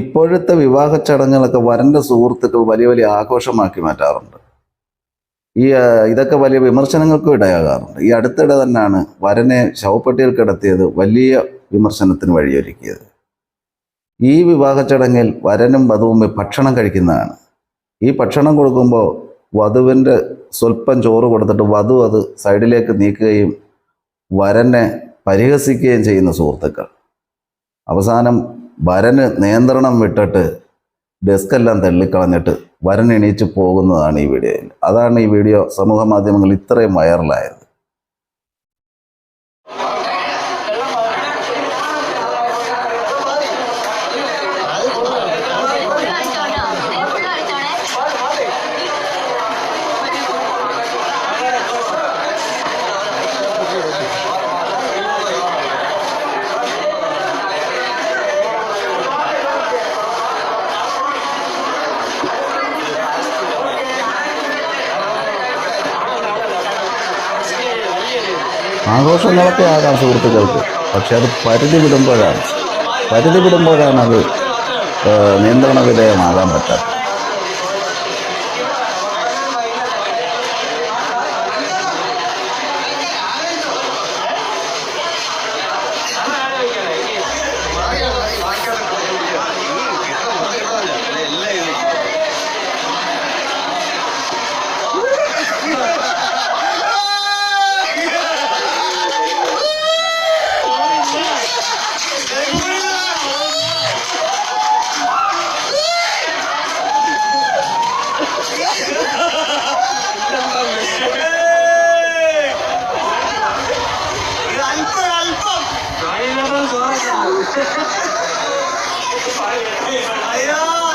ഇപ്പോഴത്തെ വിവാഹ ചടങ്ങുകളൊക്കെ വരന്റെ സുഹൃത്തുക്കൾ വലിയ വലിയ ആഘോഷമാക്കി മാറ്റാറുണ്ട്. ഈ ഇതൊക്കെ വലിയ വിമർശനങ്ങൾക്കും ഇടയാകാറുണ്ട്. ഈ അടുത്തിടെ തന്നെയാണ് വരനെ ശവപ്പെട്ടിയിൽ കിടത്തിയത് വലിയ വിമർശനത്തിന് വഴിയൊരുക്കിയത്. ഈ വിവാഹ ചടങ്ങിൽ വരനും വധുവും ഭക്ഷണം കഴിക്കുന്നതാണ്. ഈ ഭക്ഷണം കൊടുക്കുമ്പോൾ വധുവിന്റെ സ്വല്പം ചോറ് കൊടുത്തിട്ട് വധു അത് സൈഡിലേക്ക് നീക്കുകയും വരനെ പരിഹസിക്കുകയും ചെയ്യുന്ന സുഹൃത്തുക്കൾ. അവസാനം വരന് നിയന്ത്രണം വിട്ടിട്ട് ഡെസ്കെല്ലാം തള്ളിക്കളഞ്ഞിട്ട് വരൻ എണീച്ച് പോകുന്നതാണ് ഈ വീഡിയോയിൽ അതാണ് ഈ വീഡിയോ സമൂഹ മാധ്യമങ്ങളിൽ ഇത്രയും വൈറലായത് ആഘോഷങ്ങളൊക്കെ ആകാം സുഹൃത്തുക്കൾക്ക്. പക്ഷെ അത് പരിധി വിടുമ്പോഴാണ്. പരിധി വിടുമ്പോഴാണ് അത് നിയന്ത്രണ വിധേയമാകാൻ പറ്റാത്തത്. Ja!